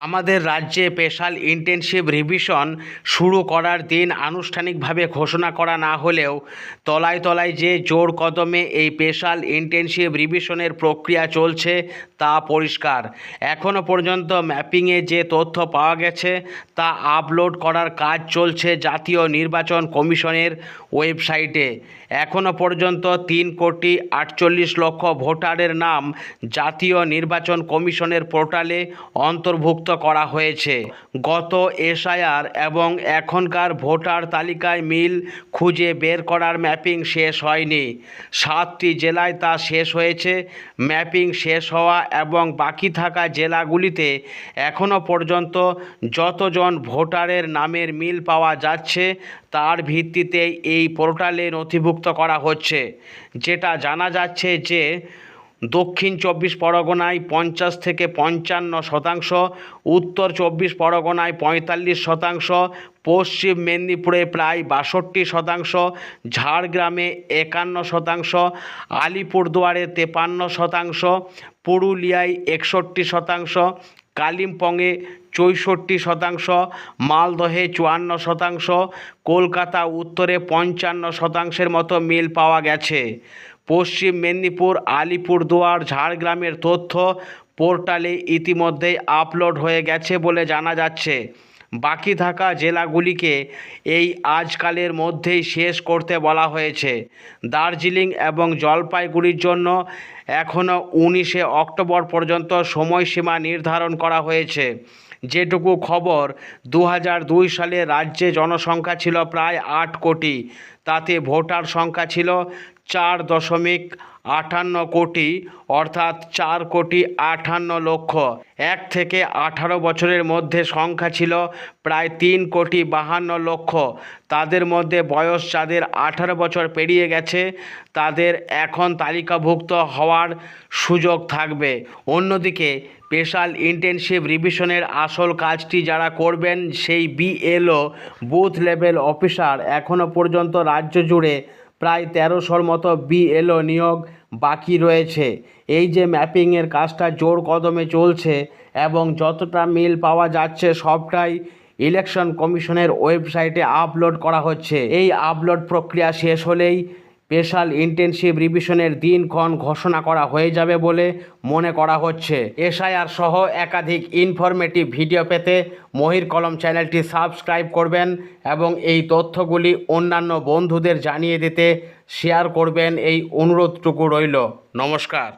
আমাদের রাজ্যে special intensive revision শুরু করার দিন আনুষ্ঠানিকভাবে ঘোষণা করা না হলেও তলায় তলায় যে জোর কদমে এই স্পেশাল ইন্টেনসিভ রিভিশনের প্রক্রিয়া চলছে তা পরিষ্কার। এখনও পর্যন্ত ম্যাপিংয়ে যে তথ্য পাওয়া গেছে তা আপলোড করার কাজ চলছে জাতীয় নির্বাচন কমিশনের ওয়েবসাইটে। এখনও পর্যন্ত তিন কোটি আটচল্লিশ লক্ষ ভোটারের নাম জাতীয় নির্বাচন কমিশনের পোর্টালে অন্তর্ভুক্ত করা হয়েছে। গত এসআইআর এবং এখনকার ভোটার তালিকায় মিল খুঁজে বের করার ম্যাপিং শেষ হয়নি। সাতটি জেলায় তা শেষ হয়েছে। ম্যাপিং শেষ হওয়া এবং বাকি থাকা জেলাগুলিতে এখনও পর্যন্ত যতজন ভোটারের নামের মিল পাওয়া যাচ্ছে, তার ভিত্তিতে এই পোর্টালে নথিভুক্ত করা হচ্ছে। যেটা জানা যাচ্ছে যে দক্ষিণ চব্বিশ পরগনায় পঞ্চাশ থেকে পঞ্চান্ন শতাংশ, উত্তর চব্বিশ পরগনায় পঁয়তাল্লিশ শতাংশ, পশ্চিম মেদিনীপুরে প্রায় বাষট্টি শতাংশ, ঝাড়গ্রামে একান্ন শতাংশ, আলিপুরদুয়ারে তেপান্ন শতাংশ, পুরুলিয়ায় একষট্টি শতাংশ, কালিম্পংয়ে চৌষট্টি শতাংশ, মালদহে চুয়ান্ন শতাংশ, কলকাতা উত্তরে পঞ্চান্ন শতাংশের মতো মিল পাওয়া গেছে। পশ্চিম মেদিনীপুর আলিপুরদুয়ার ঝাড়গ্রামের তথ্য পোর্টালে ইতিমধ্যেই আপলোড হয়ে গেছে বলে জানা যাচ্ছে। বাকি থাকা জেলাগুলিকে এই আজকালের মধ্যেই শেষ করতে বলা হয়েছে। দার্জিলিং এবং জলপাইগুড়ির জন্য এখনও উনিশে অক্টোবর পর্যন্ত সময়সীমা নির্ধারণ করা হয়েছে। যেটুকু খবর দু সালে রাজ্যে জনসংখ্যা ছিল প্রায় আট কোটি। তাতে ভোটার সংখ্যা ছিল চার দশমিক আটান্ন কোটি, অর্থাৎ চার কোটি আটান্ন লক্ষ। এক থেকে আঠারো বছরের মধ্যে সংখ্যা ছিল প্রায় তিন কোটি বাহান্ন লক্ষ। তাদের মধ্যে বয়স যাদের আঠারো বছর পেরিয়ে গেছে, তাদের এখন তালিকাভুক্ত হওয়ার সুযোগ থাকবে। অন্যদিকে, স্পেশাল ইন্টেনসিভ রিভিশনের আসল কাজটি যারা করবেন, সেই বিএলও বুথ লেভেল অফিসার এখনও পর্যন্ত রাজ্য জুড়ে প্রায় তেরোশোর মতো বিএলও নিয়োগ বাকি রয়েছে। এই যে ম্যাপিংয়ের কাজটা জোর কদমে চলছে এবং যতটা মিল পাওয়া যাচ্ছে সবটাই ইলেকশন কমিশনের ওয়েবসাইটে আপলোড করা হচ্ছে। এই আপলোড প্রক্রিয়া শেষ হলেই স্পেশাল ইন্টেনসিভ রিভিশনের দিনক্ষণ ঘোষণা করা হয়ে যাবে বলে মনে করা হচ্ছে। এসআইআর সহ একাধিক ইনফরমেটিভ ভিডিও পেতে মহির কলম চ্যানেলটি সাবস্ক্রাইব করবেন এবং এই তথ্যগুলি অন্যান্য বন্ধুদের জানিয়ে দিতে শেয়ার করবেন। এই অনুরোধটুকু রইল। নমস্কার।